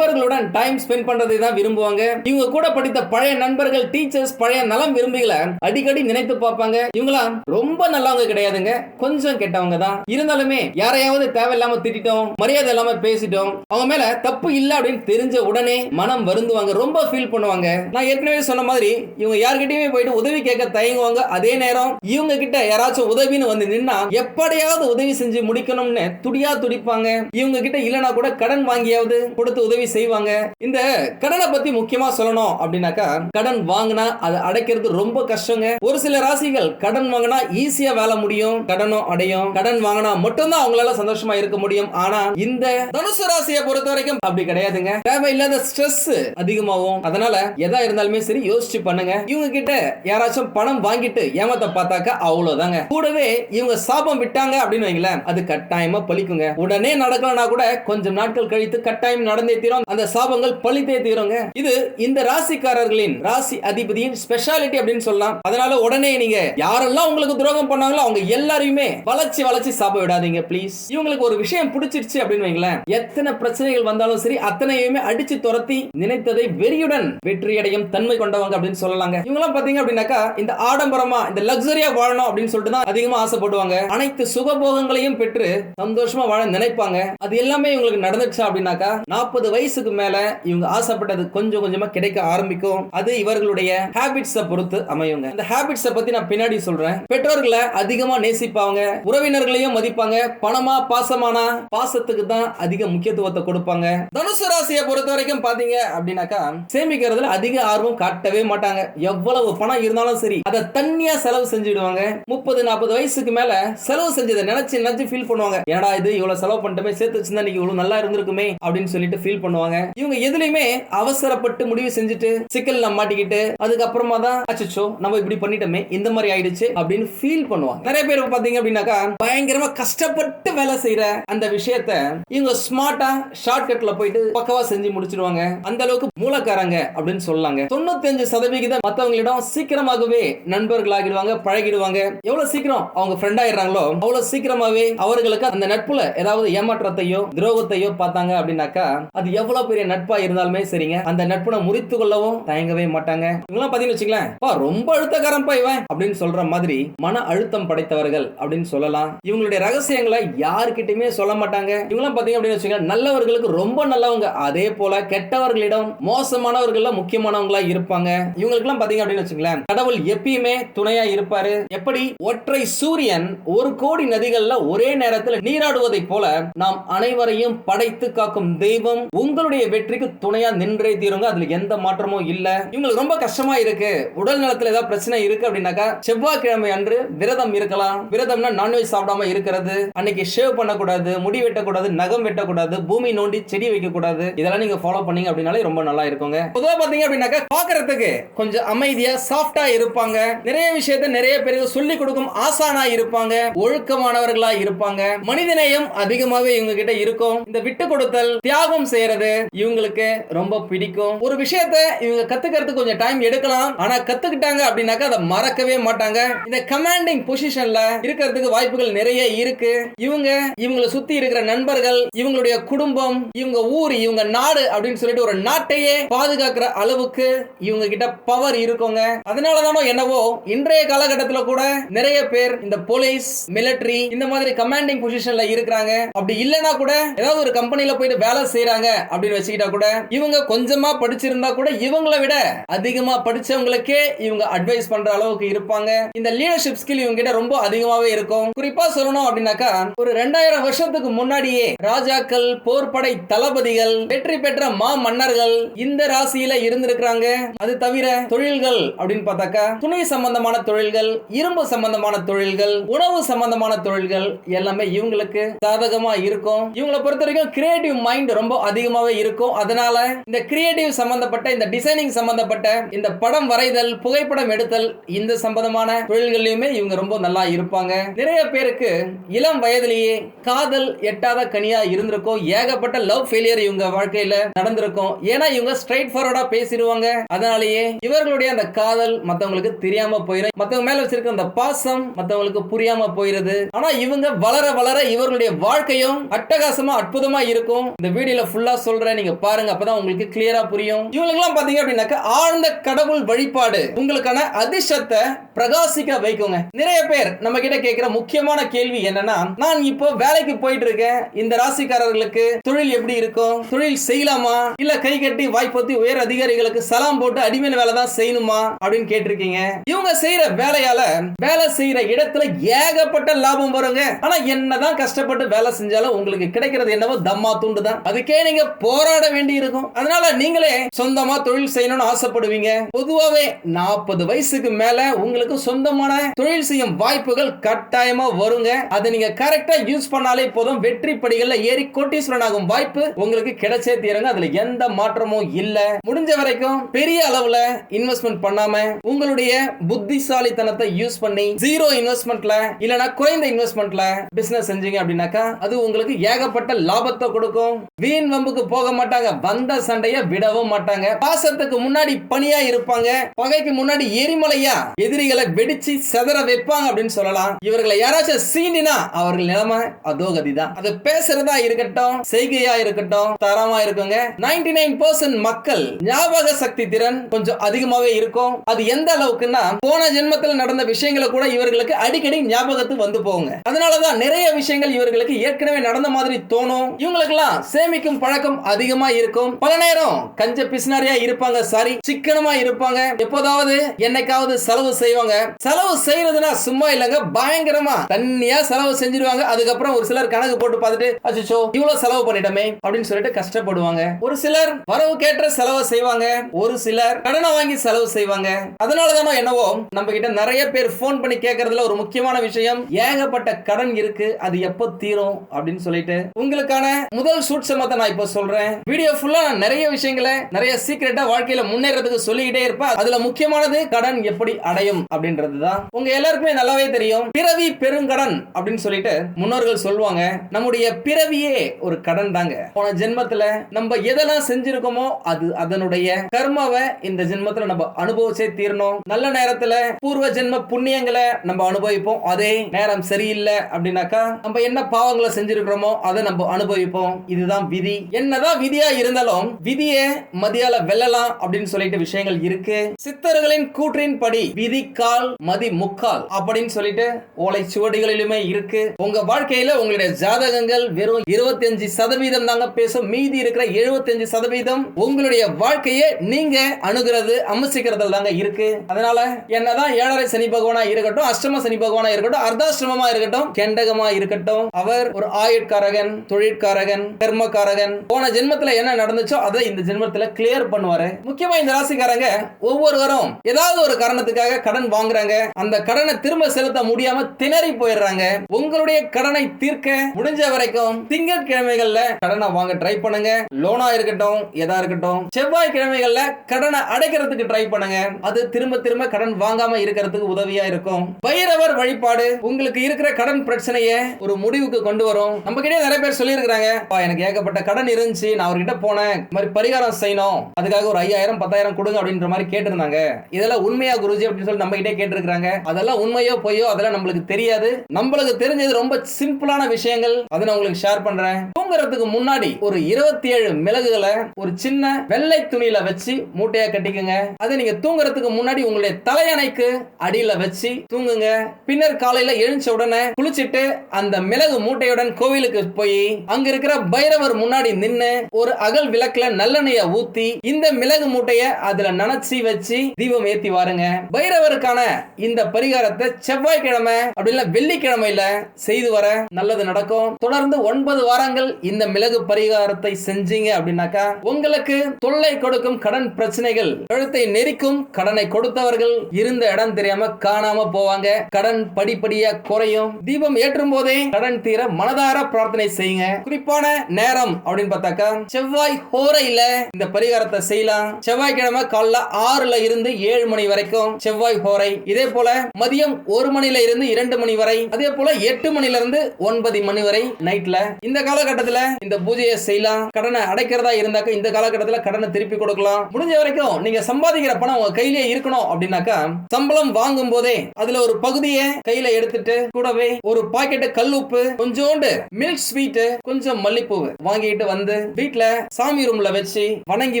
நண்பர்களுடன் டைம் ஸ்பெண்ட் பண்றதை தான் விரும்புவாங்க. இவங்க கூட படித்த பழைய நண்பர்கள் டீச்சர்ஸ் பழைய நலம் விரும்பிகளை அடிக்கடி நினைத்து பார்ப்பாங்க. இவங்களாம் ரொம்ப நல்லவங்க கிடையாதுங்க. கொஞ்சம் கெட்டவங்க தான். இருந்தாலுமே யாரையாவது தேவையில்லாம திட்டிட்டோம் மரியாதை இல்லாம பேசிட்டோம் அவங்க மேல தப்பு இல்ல அப்படின்னு தெரிஞ்ச உடனே மனம் வருந்துவாங்க. ரொம்ப ஃபீல் பண்ணுவாங்க. நான் ஏற்கனவே சொன்ன மாதிரி இவங்க யார்கிட்டயுமே போயிட்டு உதவி கேட்க தயங்குவாங்க. அதே நேரம் இவங்க கிட்ட யாராச்சும் உதவின்னு வந்து நின்னா எப்படியாவது உதவி செஞ்சு முடிக்கணும்னு துடியா துடிப்பாங்க. இவங்க கிட்ட இல்லனா கூட கடன் வாங்கியாவது கொடுத்து உதவி செய்வாங்க. செய்வாங்க. இந்த கடனை பத்தி முக்கியமா சொல்லணும் அப்படின்னாக்கா கடன் வாங்கினா அதை அடைக்கிறது ரொம்ப கஷ்டங்க. ஒரு சில ராசிகள் கடன் வாங்கினா ஈஸியா வேலை முடியும் கடனும் அடையும். கடன் வாங்கினா மட்டும்தான் அவங்களால சந்தோஷமா இருக்க முடியும். ஆனா இந்த தனுசு ராசியை பொறுத்த வரைக்கும் அப்படி கிடையாதுங்க. தேவையில்லாத ஸ்ட்ரெஸ் அதிகமாகும். அதனால எதா இருந்தாலுமே சரி யோசிச்சு பண்ணுங்க. இவங்க கிட்ட யாராச்சும் பணம் வாங்கிட்டு ஏமாத்த பார்த்தாக்கா அவ்வளவுதாங்க. கூடவே இவங்க சாபம் விட்டாங்க அப்படின்னு வைங்களேன் அது கட்டாயமா பலிக்குங்க உடனே நடக்கலனா கூட கொஞ்சம் நாட்கள் கழித்து கட்டாயம் நடந்தே தீரும். அந்த சாபங்கள் பழித்தே தீருங்க இது இந்த ராசிக்காரர்களின் ராசி அதிபதியின் ஸ்பெஷாலிட்டி அப்படின்னு சொல்லலாம். அதனால உடனே நீங்க யாரெல்லாம் உங்களுக்கு துரோகம் பண்ணாங்களோ அவங்க எல்லாரையுமே வளர்ச்சி வளர்ச்சி சாப விடாதீங்க ப்ளீஸ் இவங்களுக்கு ஒரு விஷயம் பிடிச்சிருச்சு அப்படின்னு வைங்களேன். எத்தனை பிரச்சனைகள் வந்தாலும் சரி அத்தனையுமே அடிச்சு துரத்தி நினைத்ததை வெறியுடன் வெற்றியடையும் தன்மை கொண்டவங்க அப்படின்னு சொல்லலாங்க. இவங்கெல்லாம் பாத்தீங்க அப்படின்னாக்கா இந்த ஆடம்பரமா இந்த லக்ஸரியா வாழணும் அப்படின்னு சொல்லிட்டு தான் அதிகமா ஆசைப்படுவாங்க. அனைத்து சுகபோகங்களையும் பெற்று சந்தோஷமா வாழ நினைப்பாங்க. அது எல்லாமே இவங்களுக்கு நடந்துச்சு அப்படின்னாக்கா நாற்பது வயசுக்கு மேல இவங்க ஆசைப்பட்டது கொஞ்சம் கொஞ்சமா கிடைக்க ஆரம்பிக்கும். அது இவர்களுடைய ஹேபிட்ஸ பொறுத்து அமையுங்க. அந்த ஹேபிட்ஸ பத்தி நான் பின்னாடி சொல்றேன். பெற்றோர்களை அதிகமா நேசிப்பாங்க. உறவினர்களையும் மதிப்பாங்க. பணமா பாசமானா பாசத்துக்கு தான் அதிக முக்கியத்துவத்தை கொடுப்பாங்க. தனுசு ராசியை பொறுத்த வரைக்கும் பாத்தீங்க அப்படின்னாக்கா சேமிக்கிறதுல அதிக ஆர்வம் காட்டவே மாட்டாங்க. எவ்வளவு பணம் இருந்தாலும் சரி அதை தண்ணியா செலவு செஞ்சுடுவாங்க. முப்பது நாற்பது வயசுக்கு மேல செலவு செஞ்சதை நினைச்சு நினைச்சு ஃபீல் பண்ணுவாங்க. ஏடா இது? இவ்வளவு செலவு பண்ணிட்டுமே சேர்த்து வச்சிருந்தா இன்னைக்கு இவ்வளவு நல்லா இருந்திருக்குமே அப்படின்னு சொல்லிட்டு ஃபீல் பண்ணுவாங்க. இவங்க எதுலயுமே அவசரப்பட்டு முடிவு செஞ்சுட்டு சிக்கல்ல மாட்டிக்கிட்டு அதுக்கப்புறமா தான் அச்சோ நம்ம இப்படி பண்ணிட்டோமே இந்த மாதிரி ஆயிடுச்சு அப்படின்னு ஃபீல் பண்ணுவாங்க. நிறைய பேர் பாத்தீங்க அப்படின்னாக்கா பயங்கரமா கஷ்டப்பட்டு வேலை செய்யற அந்த விஷயத்த இவங்க ஸ்மார்ட்டா ஷார்ட் கட்ல போயிட்டு பக்கவா செஞ்சு முடிச்சிடுவாங்க அந்த அளவுக்கு மூலக்காரங்க அப்படின்னு சொல்லாங்க. தொண்ணூத்தஞ்சு சதவிகிதம் மத்தவங்களிடம் சீக்கிரமாகவே நண்பர்கள் ஆகிடுவாங்க பழகிடுவாங்க. எவ்வளவு சீக்கிரம் அவங்க ஃப்ரெண்ட் ஆயிடுறாங்களோ அவ்வளவு சீக்கிரமாவே அவர்களுக்கு அந்த நட்புல ஏதாவது ஏமாற்றத்தையோ துரோகத்தையோ பார்த்தாங்க அப்படின்னாக்கா அது எவ்வளவு பெரிய நட்பா இருந்தாலுமே சரிங்க. அந்த நட்புனை முறித்து கொள்ளவும் தயங்கவே மாட்டாங்க. இவங்களாம் பாத்தீங்கன்னு ரொம்ப அழுத்தக்காரன் பா இவன் அப்படின்னு சொல்ற மாதிரி மன அழுத்தம் படைத்தவர்கள் அப்படின்னு சொல்லலாம். இவங்களுடைய ரகசியங்களை யாருக்கிட்டயுமே சொல்ல மாட்டாங்க. இவங்களாம் பாத்தீங்க அப்படின்னு வச்சுக்கோங்க நல்லவர்களுக்கு ரொம்ப நல்லவங்க. அதே போல கெட்டவர்களிடம் மோசமானவர்கள் முக்கியமானவங்களா இருப்பாங்க. இவங்களுக்குலாம் பாத்தீங்க அப்படின்னு வச்சுங்களேன் கடவுள் எப்பயுமே துணையா இருப்பாரு. எப்படி? ஒற்றை சூரியன் ஒரு கோடி நதிகள்ல ஒரே நேரத்தில் நீராடுவதை போல நாம் அனைவரையும் படைத்து காக்கும் தெய்வம் உங்களுடைய வெற்றிக்கு துணையா நின்றே தீருங்க. அதுல எந்த மாற்றமும் இல்ல. இவங்களுக்கு ரொம்ப கஷ்டமா இருக்கு. உடல் நலத்துல ஏதாவது பிரச்சனை இருக்கு அப்படின்னாக்கா செவ்வாய்க்கிழமை அன்று விரதம் இருக்கலாம். விரதம்னா நான்வெஜ் சாப்பிடாம இருக்கிறது. அன்னைக்கு ஷேவ் பண்ணக்கூடாது முடி வெட்டக்கூடாது நகம் வெட்டக்கூடாது பூமி நோண்டி செடி வைக்க கூடாது இதெல்லாம் நீங்க ஃபாலோ பண்ணீங்க அப்படின்னாலே ரொம்ப நல்லா இருக்குங்க. பொதுவா பாத்தீங்க அப்படின்னாக்கா பாக்குறதுக்கு கொஞ்சம் அமைதியா சாஃப்டா இருப்பாங்க. நிறைய விஷயத்த நிறைய பேருக்கு சொல்லி கொடுக்கும் ஆசானா இருப்பாங்க. ஒழுக்கமானவர்களா இருப்பாங்க. மனிதநேயம் அதிகமாவே இவங்க கிட்ட இருக்கும். இந்த விட்டு கொடுத்தல் தியாகம் செய்யறது இவங்களுக்கு ரொம்ப பிடிக்கும். ஒரு விஷயத்த இவங்க கத்துக்கிறதுக்கு கொஞ்சம் டைம் எடுக்கலாம். ஆனா கத்துக்கிட்டாங்க அப்படின்னாக்கா அதை மறக்கவே மாட்டாங்க. இந்த கமாண்டிங் பொசிஷன்ல இருக்கிறதுக்கு வாய்ப்புகள் நிறைய இருக்கு. இவங்க இவங்களை சுத்தி இருக்கிற நண்பர்கள் இவங்களுடைய குடும்பம் இவங்க ஊர் இவங்க நாடு அப்படின்னு சொல்லிட்டு ஒரு நாட்டையே பாதுகாக்கிற அளவுக்கு இவங்க கிட்ட பவர் இருக்குங்க. அதனாலதானோ என்னவோ இன்றைய காலகட்டத்தில் கூட நிறைய பேர் இந்த போலீஸ் மிலிட்டரி இந்த மாதிரி கமாண்டிங் பொசிஷன்ல இருக்கிறாங்க. அப்படி இல்லைன்னா கூட ஏதாவது ஒரு கம்பெனில போயிட்டு வேலை செய்யறாங்க அப்படி அப்படின்னு வச்சுக்கிட்டா கூட இவங்க கொஞ்சமா படிச்சிருந்தா கூட இவங்களை விட அதிகமா படிச்சவங்களுக்கே இவங்க அட்வைஸ் பண்ற அளவுக்கு இருப்பாங்க. இந்த லீடர்ஷிப் ஸ்கில் இவங்க கிட்ட ரொம்ப அதிகமாவே இருக்கும். குறிப்பா சொல்லணும் அப்படின்னாக்கா ஒரு ரெண்டாயிரம் வருஷத்துக்கு முன்னாடியே ராஜாக்கள் போர்படை தளபதிகள் வெற்றி பெற்ற மா மன்னர்கள் இந்த ராசியில இருந்திருக்கிறாங்க. அது தவிர தொழில்கள் அப்படின்னு பார்த்தாக்கா துணை சம்பந்தமான தொழில்கள் இரும்பு சம்பந்தமான தொழில்கள் உணவு சம்பந்தமான தொழில்கள் எல்லாமே இவங்களுக்கு சாதகமா இருக்கும். இவங்களை பொறுத்த வரைக்கும் கிரியேட்டிவ் மைண்ட் ரொம்ப அதிகமாவே இருக்கும். அதனால இந்த கிரியேட்டிவ் சம்பந்தப்பட்ட இந்த டிசைனிங் சம்பந்தப்பட்ட இந்த படம் வரைதல் புகைப்படம் எடுத்தல் இந்த சம்பந்தமான தொழில்கள்லயுமே இவங்க ரொம்ப நல்லா இருப்பாங்க. நிறைய பேருக்கு இளம் வயதிலேயே காதல் எட்டாத கனியா இருந்திருக்கும். ஏகப்பட்ட லவ் ஃபெயிலியர் இவங்க வாழ்க்கையில நடந்திருக்கும். ஏன்னா இவங்க ஸ்ட்ரைட் ஃபார்வர்டா பேசிடுவாங்க. அதனாலேயே இவர்களுடைய அந்த காதல் மத்தவங்களுக்கு தெரியாம போயிடும் மத்தவங்க மேல வச்சிருக்க அந்த பாசம் மத்தவங்களுக்கு புரியாம போயிருது. ஆனா இவங்க வளர வளர இவர்களுடைய வாழ்க்கையும் அட்டகாசமா அற்புதமா இருக்கும். இந்த வீடியோல ஃபுல்லா சொல்றேன் நீங்க பாருங்க அப்பதான் உங்களுக்கு கிளியரா புரியும். இவங்களுக்கு எல்லாம் பாத்தீங்க அப்படின்னாக்க ஆழ்ந்த கடவுள் வழிபாடு. உங்களுக்கான அதிர்ஷ்டத்தை பிரகாசிக்க வைக்குங்க. நிறைய பேர் நம்ம கிட்ட கேட்கிற முக்கியமான கேள்வி என்னன்னா நான் இப்போ வேலைக்கு போயிட்டு இருக்கேன் இந்த ராசிக்காரர்களுக்கு தொழில் எப்படி இருக்கும்? தொழில் செய்யலாமா? இல்ல கை கட்டி வாய்ப்பத்தி உயர் அதிகாரிகளுக்கு சலாம் போட்டு அடிமையில வேலை தான் செய்யணுமா? அப்படின்னு கேட்டிருக்கீங்க. இவங்க செய்யற வேலையால வேலை செய்யற இடத்துல ஏகப்பட்ட லாபம் வருங்க. ஆனா என்னதான் கஷ்டப்பட்டு வேலை செஞ்சாலும் உங்களுக்கு கிடைக்கிறது என்னவோ தம்மா துண்டு தான் அதுக்கே நீங்க போராட வேண்டி இருக்கும் அதனால நீங்களே சொந்தமா தொழில் செய்யணும்னு ஆசைப்படுவீங்க. பொதுவாவே நாற்பது வயசுக்கு மேல உங்களுக்கு சொந்தமான தொழில் செய்யும் வாய்ப்புகள் கட்டாயமா வருங்க. அதை நீங்க கரெக்டா யூஸ் பண்ணாலே போதும். வெற்றி படிகள்ல ஏறி கோட்டீஸ்வரன் ஆகும் வாய்ப்பு உங்களுக்கு கிடைச்சே தீருங்க. அதுல எந்த மாற்றமும் இல்ல. முடிஞ்ச வரைக்கும் பெரிய அளவுல இன்வெஸ்ட்மெண்ட் பண்ணாம உங்களுடைய புத்திசாலித்தனத்தை யூஸ் பண்ணி ஜீரோ இன்வெஸ்ட்மெண்ட்ல இல்லனா குறைந்த இன்வெஸ்ட்மெண்ட்ல பிசினஸ் செஞ்சீங்க அப்படின்னாக்கா அது உங்களுக்கு ஏகப்பட்ட லாபத்தை கொடுக்கும். வீண் வம்புக்கு போக போக மாட்டாங்க வந்த சண்டைய விடவும் மாட்டாங்க. பாசத்துக்கு முன்னாடி பணியா இருப்பாங்க பகைக்கு முன்னாடி எரிமலையா எதிரிகளை வெடிச்சு செதற வைப்பாங்க அப்படின்னு சொல்லலாம். இவர்களை யாராச்சும் சீண்டினா அவர்கள் நிலைமை அதோ கதிதான் அது பேசுறதா இருக்கட்டும் செய்கையா இருக்கட்டும் தரமா இருக்குங்க. நைன்டி நைன் பர்சன்ட் மக்கள் ஞாபக சக்தி திறன் கொஞ்சம் அதிகமாவே இருக்கும். அது எந்த அளவுக்குன்னா போன ஜென்மத்தில் நடந்த விஷயங்களை கூட இவர்களுக்கு அடிக்கடி ஞாபகத்துக்கு வந்து போகுங்க. அதனாலதான் நிறைய விஷயங்கள் இவர்களுக்கு ஏற்கனவே நடந்த மாதிரி தோணும். இவங்களுக்கெல்லாம் சேமிக்கும் பழக்கம் அதிகமா இருக்கும். பல நேரம் கஞ்ச பிசினாரியா இருப்பாங்க சாரி சிக்கனமா இருப்பாங்க. எப்போதாவது என்னைக்காவது செலவு செய்வாங்க. செலவு செய்யறதுனா சும்மா இல்லைங்க பயங்கரமா தண்ணியா செலவு செஞ்சிருவாங்க. அதுக்கப்புறம் ஒரு சிலர் கணக்கு போட்டு பார்த்துட்டு அச்சோ இவ்வளவு செலவு பண்ணிட்டோமே அப்படின்னு சொல்லிட்டு கஷ்டப்படுவாங்க. ஒரு சிலர் வரவுக்கேற்ற செலவு செய்வாங்க. ஒரு சிலர் கடனை வாங்கி செலவு செய்வாங்க. அதனால தானோ என்னவோ நம்ம கிட்ட நிறைய பேர் ஃபோன் பண்ணி கேட்கறதுல ஒரு முக்கியமான விஷயம் ஏகப்பட்ட கடன் இருக்கு அது எப்போ தீரும் அப்படின்னு சொல்லிட்டு உங்களுக்கான முதல் சூட்சமத்தை நான் இப்போ சொல்றேன். வீடியோ ஃபுல்லா நான் நிறைய விஷயங்களை நிறைய சீக்கிரட்டா வாழ்க்கையில முன்னேறதுக்கு சொல்லிக்கிட்டே இருப்பேன் அதுல முக்கியமானது கடன் எப்படி அடையும் அப்படின்றது தான் உங்க எல்லாருக்குமே நல்லாவே தெரியும். பிறவி பெருங்கடன் அப்படின்னு சொல்லிட்டு முன்னோர்கள் சொல்லுவாங்க. நம்முடைய பிறவியே ஒரு கடன் தாங்க. போன ஜென்மத்துல நம்ம எதெல்லாம் செஞ்சிருக்கோமோ அது அதனுடைய கர்மாவை இந்த ஜென்மத்துல நம்ம அனுபவிச்சே தீரணும். நல்ல நேரத்துல பூர்வ ஜென்ம புண்ணியங்களை நம்ம அனுபவிப்போம். அதே நேரம் சரியில்லை அப்படின்னாக்கா நம்ம என்ன பாவங்களை செஞ்சிருக்கிறோமோ அதை நம்ம அனுபவிப்போம். இதுதான் விதி. என்னதான் என்னதான் விதியா இருந்தாலும் விதியை மதியால வெல்லலாம் அப்படின்னு சொல்லிட்டு விஷயங்கள் இருக்கு. சித்தர்களின் கூற்றின் படி விதி கால் மதி முக்கால் அப்படின்னு சொல்லிட்டு ஓலை சுவடிகளிலுமே இருக்கு. உங்க வாழ்க்கையில உங்களுடைய ஜாதகங்கள் வெறும் 25% சதவீதம் தாங்க பேசும். மீதி இருக்கிற 75% சதவீதம் உங்களுடைய வாழ்க்கையை நீங்க அணுகிறது அமசிக்கிறதுல தாங்க இருக்கு. அதனால என்னதான் ஏழரை சனி பகவானா இருக்கட்டும் அஷ்டம சனி பகவானா இருக்கட்டும் அர்த்தாஷ்டமமா இருக்கட்டும் கெண்டகமா இருக்கட்டும். அவர் ஒரு ஆயுட்காரகன் தொழிற்காரகன் கர்மக்காரகன் போன ஜென்மத்துல என்ன நடந்துச்சோ அதை இந்த ஜென்மத்துல கிளியர் பண்ணுவாரு. முக்கியமா இந்த ராசிக்காரங்க ஒவ்வொருவரும் ஏதாவது ஒரு காரணத்துக்காக கடன் வாங்குறாங்க. அந்த கடனை திரும்ப செலுத்த முடியாம திணறி போயிடுறாங்க. உங்களுடைய கடனை தீர்க்க முடிஞ்ச வரைக்கும் திங்கட்கிழமைகள்ல கடனை வாங்க ட்ரை பண்ணுங்க. லோனா இருக்கட்டும் எதா இருக்கட்டும் செவ்வாய் கிழமைகள்ல கடனை அடைக்கிறதுக்கு ட்ரை பண்ணுங்க. அது திரும்ப திரும்ப கடன் வாங்காம இருக்கிறதுக்கு உதவியா இருக்கும். பைரவர் வழிபாடு உங்களுக்கு இருக்கிற கடன் பிரச்சனையை ஒரு முடிவுக்கு கொண்டு வரும். நம்ம கிட்டே நிறைய பேர் சொல்லியிருக்கிறாங்க எனக்கு ஏகப்பட்ட கடன் இருந்துச்சு. பேசி நான் அவர்கிட்ட போனேன். இந்த மாதிரி பரிகாரம் செய்யணும். அதுக்காக ஒரு ஐயாயிரம் பத்தாயிரம் கொடுங்க அப்படின்ற மாதிரி கேட்டிருந்தாங்க. இதெல்லாம் உண்மையா குருஜி அப்படின்னு சொல்லி நம்ம கிட்டே கேட்டிருக்காங்க அதெல்லாம் உண்மையோ பொய்யோ அதெல்லாம் நம்மளுக்கு தெரியாது. நம்மளுக்கு தெரிஞ்சது ரொம்ப சிம்பிளான விஷயங்கள். அதை நான் உங்களுக்கு ஷேர் பண்றேன். தூங்குறதுக்கு முன்னாடி ஒரு இருபத்தி ஏழு மிளகுகளை ஒரு சின்ன வெள்ளை துணியில வச்சு மூட்டையா கட்டிக்கோங்க. அதை நீங்க தூங்குறதுக்கு முன்னாடி உங்களுடைய தலையணைக்கு அடியில வச்சு தூங்குங்க. பின்னர் காலையில எழுந்த உடனே குளிச்சிட்டு அந்த மிளகு மூட்டையுடன் கோவிலுக்கு போய் அங்க இருக்கிற பைரவர் முன்னாடி நின்னு ஒரு அகல் விளக்குல நல்லெண்ணெய ஊத்தி இந்த மிளகு மூட்டைய அதுல நனைச்சி வச்சு தீபம் ஏத்தி வாருங்க. பைரவருக்கான இந்த பரிகாரத்தை செவ்வாய்க்கிழமை அப்படி இல்ல வெள்ளிக்கிழமையில செய்து வர நல்லது நடக்கும். தொடர்ந்து ஒன்பது வாரங்கள் இந்த மிளகு பரிகாரத்தை செஞ்சீங்க அப்படின்னாக்கா உங்களுக்கு தொல்லை கொடுக்கும் கடன் பிரச்சனைகள் கழுத்தை நெரிக்கும் கடனை கொடுத்தவர்கள் இருந்த இடம் தெரியாம காணாம போவாங்க. கடன் படிப்படியா குறையும். தீபம் ஏற்றும் போதே கடன் தீர மனதார பிரார்த்தனை செய்யுங்க. குறிப்பான நேரம் அப்படின்னு பார்த்தாக்கா செவ்வாய் ஹோரையில இந்த பரிகாரத்தை செய்யலாம். செவ்வாய்க்கிழமை காலைல ஆறுல இருந்து ஏழு மணி வரைக்கும் செவ்வாய் ஹோரை. இதே போல மதியம் ஒரு மணில இருந்து இரண்டு மணி வரை. அதே போல எட்டு மணில இருந்து ஒன்பது மணி வரை நைட்ல இந்த காலகட்டத்துல இந்த பூஜையை செய்யலாம். கடனை அடைக்கிறதா இருந்தாக்க இந்த காலகட்டத்துல கடனை திருப்பி கொடுக்கலாம். முடிஞ்ச வரைக்கும் நீங்க சம்பாதிக்கிற பணம் உங்க கையிலேயே இருக்கணும் அப்படின்னாக்கா சம்பளம் வாங்கும் போதே அதுல ஒரு பகுதியை கையில எடுத்துட்டு கூடவே ஒரு பாக்கெட்டு கல் உப்பு கொஞ்சோண்டு மில்க் ஸ்வீட் கொஞ்சம் மல்லிப்பூ வாங்கிட்டு வந்து வீட்டில் சாமி ரூம்ல வச்சு வணங்கி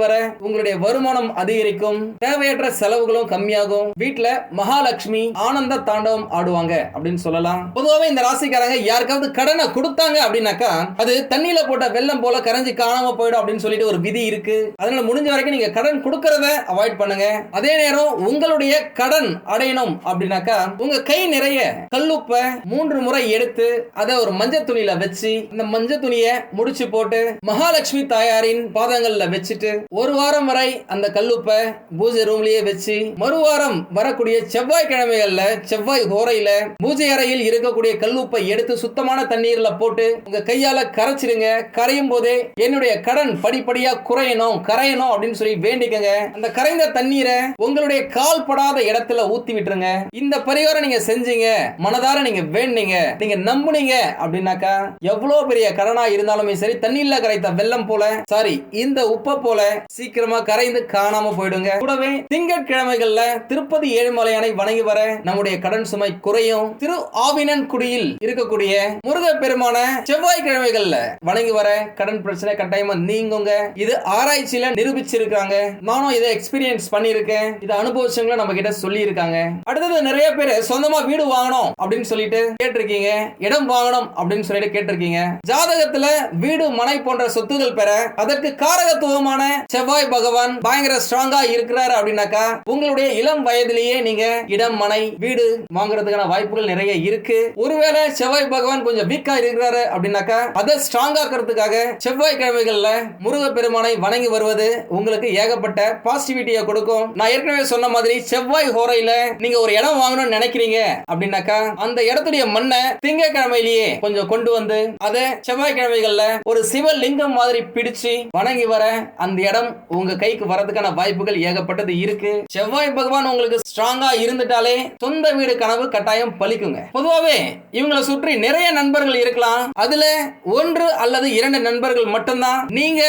வர உங்களுடைய வருமானம் அதிகரிக்கும் தேவையற்ற செலவுகளும் கம்மியாகும். வீட்டுல மகாலட்சுமி ஆனந்த தாண்டவம் ஆடுவாங்க அப்படின்னு சொல்லலாம். பொதுவாகவே இந்த ராசிக்காரங்க யாருக்காவது கடனை கொடுத்தாங்க அப்படின்னாக்கா அது தண்ணியில போட்ட வெள்ளம் போல கரைஞ்சு காணாம போயிடும் அப்படின்னு சொல்லிட்டு ஒரு விதி இருக்கு. அதனால முடிஞ்ச வரைக்கும் நீங்க கடன் கொடுக்கறத அவாய்ட் பண்ணுங்க. அதே நேரம் உங்களுடைய கடன் அடையணும் அப்படின்னாக்கா உங்க கை நிறைய கல்லுப்ப மூன்று முறை எடுத்து அதை ஒரு மஞ்சள் துணியில வச்சு இந்த மஞ்சள் துணியை முடிச்சு போட்டு மகாலட்சுமி தாயாரின் பாதங்கள்ல வச்சுட்டு ஒரு வாரம் வரை அந்த கல்லுப்பை பூஜை ரூம்லயே வச்சு மறுவாரம் வரக்கூடிய செவ்வாய் கிழமைகள்ல செவ்வாய் ஹோரையில பூஜை அறையில் இருக்கக்கூடிய கல்லுப்பை எடுத்து சுத்தமான தண்ணீர்ல போட்டு உங்க கையால கரைச்சிருங்க. கரையும் போதே என்னுடைய கடன் படிப்படியா குறையணும் கரையணும் அப்படின்னு சொல்லி வேண்டிக்கங்க. அந்த கரைந்த தண்ணீரை உங்களுடைய கால் படாத இடத்துல ஊத்தி விட்டுருங்க. இந்த பரிகாரம் நீங்க செஞ்சீங்க மனதார நீங்க வேண்டீங்க நீங்க நம்புனீங்க அப்படின்னாக்கா எவ்வளவு பெரிய கடனா இருந்தாலுமே சரி தண்ணீர்ல கரைத்த வெள்ளம் போல சாரி இந்த உப்பை போல சீக்கிரமா கரைந்து காணாம போயிடுங்க. கூடவே திங்கட்கிழமைகள்ல திருப்பதி ஏழுமலையானை வணங்கி வர நம்முடைய கடன் சுமை குறையும். திரு ஆவினன் குடியில் இருக்கக்கூடிய முருக பெருமான செவ்வாய்க்கிழமைகள்ல வணங்கி வர கடன் பிரச்சனை கட்டாயமா நீங்குங்க. இது ஆராய்ச்சியில நிரூபிச்சிருக்காங்க. நானும் இதை எக்ஸ்பீரியன்ஸ் பண்ணியிருக்கேன். இதை அனுபவிச்சவங்கள நம்ம கிட்ட சொல்லி இருக்காங்க அடுத்தது நிறைய பேர் சொந்தமா வீடு வாங்கணும் அப்படின்னு சொல்லிட்டு கேட்டிருக்கீங்க. இடம் வாங்கணும் அப்படின்னு சொல்லிட்டு கேட்டிருக்கீங்க. ஜாதகத்துல வீடு மனை போன்ற சொத்து சொத்துகள் பெற அதற்கு காரகத்துவமான செவ்வாய் பகவான் பயங்கர ஸ்ட்ராங்கா இருக்கிறாரு அப்படின்னாக்கா உங்களுடைய இளம் வயதிலேயே நீங்க இடம் மனை வீடு வாங்குறதுக்கான வாய்ப்புகள் நிறைய இருக்கு. ஒருவேளை செவ்வாய் பகவான் கொஞ்சம் வீக்கா இருக்கிறாரு அப்படின்னாக்கா அதை ஸ்ட்ராங்காக்கிறதுக்காக செவ்வாய் கிழமைகள்ல முருக பெருமானை வணங்கி வருவது உங்களுக்கு ஏகப்பட்ட பாசிட்டிவிட்டியை கொடுக்கும். நான் ஏற்கனவே சொன்ன மாதிரி செவ்வாய் ஹோரையில நீங்க ஒரு இடம் வாங்கணும்னு நினைக்கிறீங்க அப்படின்னாக்கா அந்த இடத்துடைய மண்ணை திங்கக்கிழமையிலேயே கொஞ்சம் கொண்டு வந்து அதை செவ்வாய்க்கிழமைகள்ல ஒரு சிவலிங்கம் மாதிரி பிடிச்சு வணங்கி வர அந்த இடம் உங்க கைக்கு வரதுக்கான வாய்ப்புகள் ஏகப்பட்டது இருக்கு. செவ்வாய் பகவான் உங்களுக்கு ஸ்ட்ராங்கா இருந்துட்டாலே சொந்த வீடு கனவு கட்டாயம் பலிக்குங்க. பொதுவாகவே இவங்களை சுற்றி நிறைய நண்பர்கள் இருக்கலாம். அதுல ஒன்று அல்லது இரண்டு நண்பர்கள் மட்டும்தான். நீங்க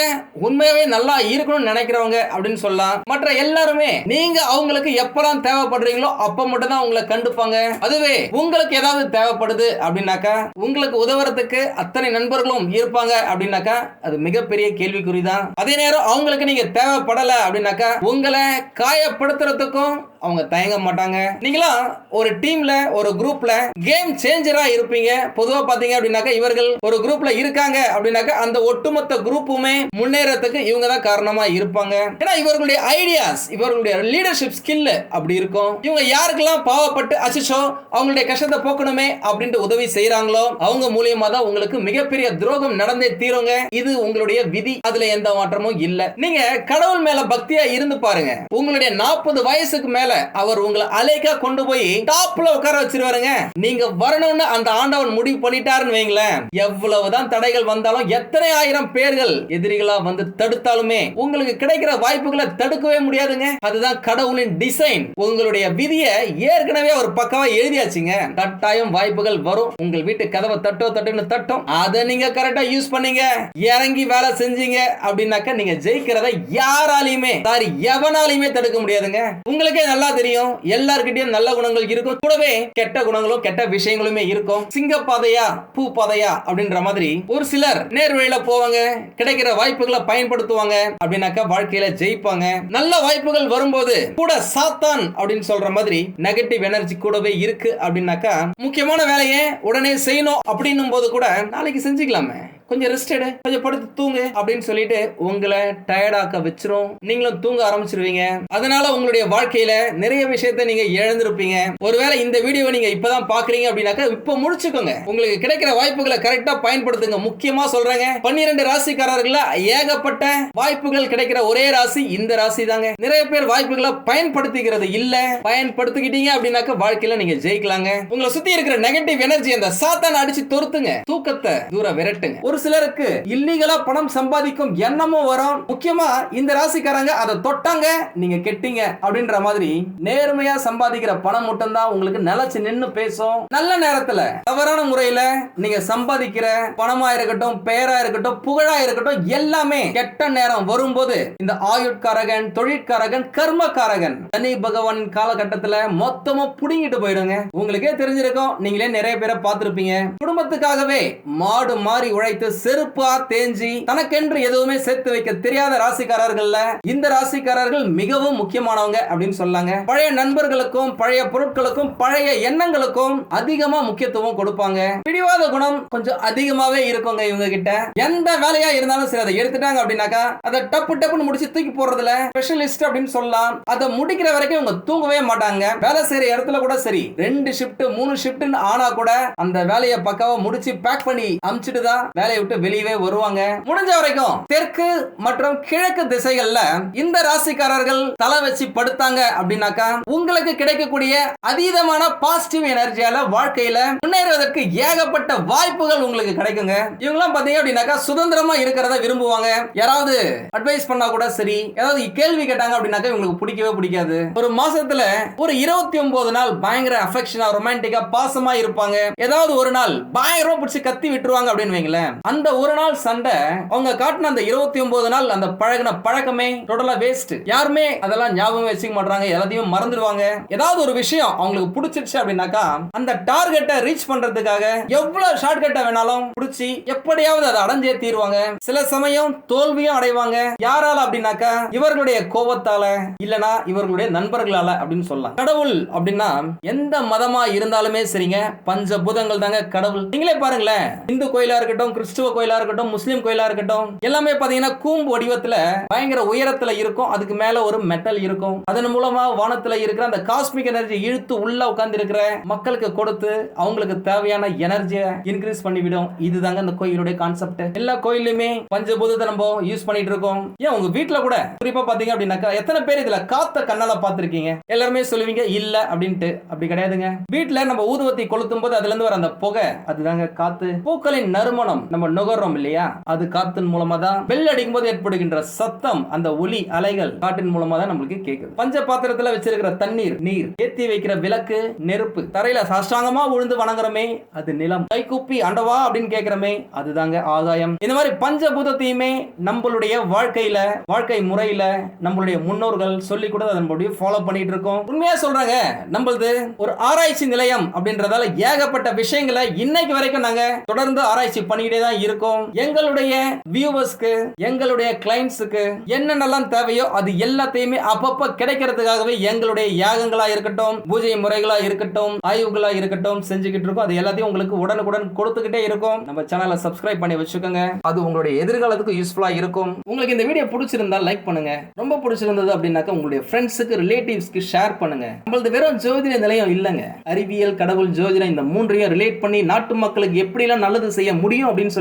உண்மையாவே நல்லா இருக்கணும்னு நினைக்கிறவங்க அப்படின்னு சொல்லலாம். மற்ற எல்லாருமே நீங்க அவங்களுக்கு எப்பெல்லாம் தேவைப்படுறீங்களோ அப்ப மட்டும் தான் உங்களை கண்டுப்பாங்க. அதுவே உங்களுக்கு ஏதாவது தேவைப்படுது அப்படின்னாக்கா உங்களுக்கு உதவுறதுக்கு அத்தனை நண்பர்களும் இருப்பாங்க அப்படின்னாக்கா அது மிகப்பெரிய கேள்விக்குறிதான். அதே நேரம் அவங்களுக்கு நீங்க தேவைப்படல அப்படின்னாக்கா உங்களை காயப்படுத்துறதுக்கும் அவங்க தயங்க மாட்டாங்க. நீங்களாம் ஒரு டீம்ல ஒரு குரூப்ல கேம் சேஞ்சரா இருப்பீங்க. பொதுவா பாத்தீங்க அப்படின்னாக்கா இவர்கள் ஒரு குரூப்ல இருக்காங்க அப்படின்னாக்கா அந்த ஒட்டுமொத்த குரூப்புமே முன்னேறத்துக்கு இவங்க தான் காரணமா இருப்பாங்க. ஏன்னா இவர்களுடைய ஐடியாஸ் இவர்களுடைய லீடர்ஷிப் ஸ்கில் அப்படி இருக்கும். இவங்க யாருக்கெல்லாம் பாவப்பட்டு அசிச்சோ அவங்களுடைய கஷ்டத்தை போக்கணுமே அப்படின்ட்டு உதவி செய்யறாங்களோ அவங்க மூலியமா தான் உங்களுக்கு மிகப்பெரிய துரோகம் நடந்தே தீருங்க. இது உங்களுடைய விதி. அதுல எந்த மாற்றமும் இல்ல. நீங்க கடவுள் மேல பக்தியா இருந்து பாருங்க. உங்களுடைய நாற்பது வயசுக்கு மேல மேல அவர் உங்களை அலைக்கா கொண்டு போய் டாப்ல உட்கார வச்சிருவாருங்க. நீங்க வரணும்னு அந்த ஆண்டவன் முடிவு பண்ணிட்டாருன்னு வைங்களேன். எவ்வளவுதான் தடைகள் வந்தாலும் எத்தனை ஆயிரம் பேர்கள் எதிரிகளா வந்து தடுத்தாலுமே உங்களுக்கு கிடைக்கிற வாய்ப்புகளை தடுக்கவே முடியாதுங்க. அதுதான் கடவுளின் டிசைன் உங்களுடைய விதியை ஏற்கனவே ஒரு பக்கமா எழுதியாச்சுங்க. கட்டாயம் வாய்ப்புகள் வரும். உங்கள் வீட்டு கதவை தட்டோ தட்டுன்னு தட்டும். அதை நீங்க கரெக்டா யூஸ் பண்ணீங்க. இறங்கி வேலை செஞ்சீங்க அப்படின்னாக்க நீங்க ஜெயிக்கிறத யாராலையுமே சாரி எவனாலையுமே தடுக்க முடியாதுங்க. உங்களுக்கே நல்லா தெரியும். எல்லார்கிட்டயும் நல்ல குணங்கள் இருக்கும். கூடவே கெட்ட குணங்களும் கெட்ட விஷயங்களுமே இருக்கும். சிங்க பாதையா பூ பாதையா அப்படின்ற மாதிரி ஒரு சிலர் நேர்வழியில போவாங்க. கிடைக்கிற வாய்ப்புகளை பயன்படுத்துவாங்க. அப்படின்னாக்கா வாழ்க்கையில ஜெயிப்பாங்க. நல்ல வாய்ப்புகள் வரும்போது கூட சாத்தான் அப்படின்னு சொல்ற மாதிரி நெகட்டிவ் எனர்ஜி கூடவே இருக்கு அப்படின்னாக்கா முக்கியமான வேலையை உடனே செய்யணும் அப்படின்னும் போது கூட நாளைக்கு செஞ்சுக்கலாமே. கொஞ்சம் ரெஸ்ட் எடு கொஞ்சம் படுத்து தூங்கு அப்படின்னு சொல்லிட்டு உங்களை டயர்டாக்க வச்சிரும். நீங்களும் தூங்க ஆரம்பிச்சிருவீங்க. அதனால உங்களுடைய வாழ்க்கையில நிறைய விஷயத்தை நீங்க இழந்திருப்பீங்க. ஒருவேளை இந்த வீடியோவை நீங்க இப்பதான் பாக்குறீங்க அப்படின்னாக்கா இப்ப முடிச்சுக்கோங்க. உங்களுக்கு கிடைக்கிற வாய்ப்புகளை கரெக்டா பயன்படுத்துங்க. முக்கியமா சொல்றேங்க பன்னிரெண்டு ராசிக்காரர்கள ஏகப்பட்ட வாய்ப்புகள் கிடைக்கிற ஒரே ராசி இந்த ராசி தாங்க நிறைய பேர் வாய்ப்புகளை பயன்படுத்திக்கிறது இல்ல. பயன்படுத்திக்கிட்டீங்க அப்படின்னாக்கா வாழ்க்கையில நீங்க ஜெயிக்கலாங்க. உங்களை சுத்தி இருக்கிற நெகட்டிவ் எனர்ஜி அந்த சாத்தான அடிச்சு தொருத்துங்க தூக்கத்தை தூர விரட்டுங்க. ஒரு சிலருக்கு இல்லீகலா பணம் சம்பாதிக்கும் எண்ணமும் வரும். முக்கியமா இந்த ராசிக்காரங்க அதை தொட்டாங்க நீங்க கெட்டீங்க அப்படின்ற மாதிரி நேர்மையா சம்பாதிக்கிற பணம் மட்டும்தான் உங்களுக்கு நிலைச்சு நின்னு பேசும். நல்ல நேரத்துல தவறான முறையில நீங்க சம்பாதிக்கிற பணமா இருக்கட்டும் பெயரா இருக்கட்டும் புகழா இருக்கட்டும் எல்லாமே கெட்ட நேரம் வரும்போது இந்த ஆயுட்காரகன் தொழிற்காரகன் கர்மக்காரகன் சனி பகவான் காலகட்டத்துல மொத்தமா புடுங்கிட்டு போயிடுங்க. உங்களுக்கே தெரிஞ்சிருக்கும் நீங்களே நிறைய பேரை பார்த்திருப்பீங்க. குடும்பத்துக்காகவே மாடு மாறி உழைத்து செருப்பா தேஞ்சி தனக்கென்று எதுவுமே சேர்த்து வைக்க தெரியாத ராசிக்காரர்கள்ல இந்த ராசிக்காரர்கள் மிகவும் முக்கியமானவங்க அப்படின்னு சொல்லாங்க. பழைய நண்பர்களுக்கும் பழைய பொருட்களுக்கும் பழைய எண்ணங்களுக்கும் அதிகமா முக்கியத்துவம் கொடுப்பாங்க. பிடிவாத குணம் கொஞ்சம் அதிகமாவே இருக்குங்க இவங்க கிட்ட எந்த வேலையா இருந்தாலும் சரி அதை எடுத்துட்டாங்க அப்படின்னாக்கா அதை டப்பு டப்புன்னு முடிச்சு தூக்கி போடுறதுல ஸ்பெஷலிஸ்ட் அப்படின்னு சொல்லலாம். அதை முடிக்கிற வரைக்கும் இவங்க தூங்கவே மாட்டாங்க. வேலை செய்யற இடத்துல கூட சரி ரெண்டு ஷிஃப்ட் மூணு ஷிஃப்ட்னு ஆனா கூட அந்த வேலையை பக்காவா முடிச்சு பேக் பண்ணி அமிச்சிட்டு தான் வேலையை விட்டு வெளியவே வருவாங்க. முடிஞ்ச வரைக்கும் தெற்கு மற்றும் கிழக்கு திசைகள்ல இந்த ராசிக்காரர்கள் தலை வச்சு படுத்தாங்க அப்படின்னாக்கா உங்களுக்கு கிடைக்கக்கூடிய அதீதமான பாசிட்டிவ் எனர்ஜியால வாழ்க்கையில முன்னேறுவதற்கு ஏகப்பட்ட வாய்ப்புகள் உங்களுக்கு கிடைக்குங்க. இவங்கெல்லாம் பாத்தீங்க அப்படின்னாக்கா சுதந்திரமா இருக்கிறத விரும்புவாங்க. யாராவது அட்வைஸ் பண்ணா கூட சரி ஏதாவது கேள்வி கேட்டாங்க அப்படின்னாக்கா இவங்களுக்கு பிடிக்கவே பிடிக்காது. ஒரு மாசத்துல ஒரு இருபத்தி ஒன்பது நாள் பயங்கர அஃபெக்ஷனா ரொமான்டிக்கா பாசமா இருப்பாங்க. ஏதாவது ஒரு நாள் பயங்கரமா பிடிச்சி கத்தி விட்டுருவாங்க அப்படின்னு வைங்களேன். அந்த ஒரு நாள் சண்டை அவங்க காட்டின அந்த இருபத்தி ஒன்பது நாள் அந்த பழகின பழக்கமே டோட்டலா வேஸ்ட் யாருமே அதெல்லாம் ஞாபகம் வச்சுக்க மாட்டாங்க எல்லாத்தையும் மறந்துடுவாங்க. ஏதாவது ஒரு விஷயம் அவங்களுக்கு பிடிச்சிருச்சு அப்படின்னாக்கா அந்த டார்கெட்டை ரீச் பண்றதுக்காக எவ்வளவு ஷார்ட்கட்டை வேணாலும் பிடிச்சி எப்படியாவது அதை அடைஞ்சே தீருவாங்க. சில சமயம் தோல்வியும் அடைவாங்க. யாரால அப்படின்னாக்கா இவர்களுடைய கோபத்தால இல்லனா இவர்களுடைய நண்பர்களால அப்படின்னு சொல்லலாம். கடவுள் அப்படின்னா எந்த மதமா இருந்தாலுமே சரிங்க பஞ்சபூதங்கள் தாங்க கடவுள். நீங்களே பாருங்களேன் இந்து கோயிலா இருக்கட்டும் கிறிஸ்துவ கோயிலா இருக்கட்டும் முஸ்லீம் கோயிலா இருக்கட்டும் எல்லாமே பாத்தீங்கன்னா கூம்பு வடிவத்துல பயங்கர உயரத்துல இருக்கும். அதுக்கு மேல ஒரு மெட்டல் இருக்கும். அதன் மூலமா வானத்துல இருக்கிற அந்த காஸ்மிக் எனர்ஜி இழுத்து உள்ள உட்கார்ந்து இருக்கிற மக்களுக்கு கொடுத்து அவங்களுக்கு தேவையான எனர்ஜியை இன்க்ரீஸ் பண்ணிவிடும். இதுதாங்க அந்த கோயிலுடைய கான்செப்ட் எல்லா கோயிலுமே பஞ்சபூதத்தை நம்ம யூஸ் பண்ணிட்டு இருக்கோம். ஏன் உங்க வீட்ல கூட? குறிப்பா பாத்தீங்க அப்படின்னாக்கா எத்தனை பேர் இதுல காத்த கண்ணால பாத்திருக்கீங்க? எல்லாருமே சொல்லுவீங்க இல்ல அப்படின்ட்டு. அப்படி கிடையாதுங்க. வீட்ல நம்ம ஊதுவத்தி கொளுத்தும் போது அதுல இருந்து வர அந்த புகை அதுதாங்க காத்து. பூக்களின் நறுமணம் நம்ம நம்ம நுகர்றோம் இல்லையா? அது காத்தின் மூலமா தான் பெல் அடிக்கும் போது ஏற்படுகின்ற சத்தம் அந்த ஒலி அலைகள் காற்றின் மூலமா தான் நம்மளுக்கு கேட்குது பஞ்ச பாத்திரத்துல வச்சிருக்கிற தண்ணீர் நீர் ஏத்தி வைக்கிற விளக்கு நெருப்பு தரையில சாஷ்டாங்கமா விழுந்து வணங்குறமே அது நிலம். கை கூப்பி அண்டவா அப்படின்னு கேக்குறமே அதுதாங்க ஆகாயம் இந்த மாதிரி பஞ்சபூதத்தையுமே நம்மளுடைய வாழ்க்கையில வாழ்க்கை முறையில நம்மளுடைய முன்னோர்கள் சொல்லி கூட அதன்படி ஃபாலோ பண்ணிட்டு இருக்கோம். உண்மையா சொல்றாங்க நம்மளது ஒரு ஆராய்ச்சி நிலையம் அப்படின்றதால ஏகப்பட்ட விஷயங்களை இன்னைக்கு வரைக்கும் நாங்க தொடர்ந்து ஆராய்ச்சி பண்ணிக்கிட்டே தான் இருக்கும். எங்களுடைய வியூவர்ஸ்க்கு எங்களுடைய கிளைண்ட்ஸுக்கு என்னென்னலாம் தேவையோ அது எல்லாத்தையுமே அப்பப்ப கிடைக்கிறதுக்காகவே எங்களுடைய யாகங்களா இருக்கட்டும் பூஜை முறைகளா இருக்கட்டும் ஆய்வுகளா இருக்கட்டும் செஞ்சுக்கிட்டு இருக்கோம். அது எல்லாத்தையும் உங்களுக்கு உடனுக்குடன் கொடுத்துக்கிட்டே இருக்கும். நம்ம சேனலை சப்ஸ்கிரைப் பண்ணி வச்சுக்கோங்க. அது உங்களுடைய எதிர்காலத்துக்கு யூஸ்ஃபுல்லா இருக்கும். உங்களுக்கு இந்த வீடியோ பிடிச்சிருந்தா லைக் பண்ணுங்க. ரொம்ப பிடிச்சிருந்தது அப்படின்னாக்க உங்களுடைய ஃப்ரெண்ட்ஸுக்கு ரிலேட்டிவ்ஸ்க்கு ஷேர் பண்ணுங்க. நம்மளது வெறும் ஜோதிட நிலையம் இல்லைங்க. அறிவியல் கடவுள் ஜோதிடம் இந்த மூன்றையும் ரிலேட் பண்ணி நாட்டு மக்களுக்கு எப்படிலாம் நல்லது செய்ய முடியும் அப்படின்னு சொல்லி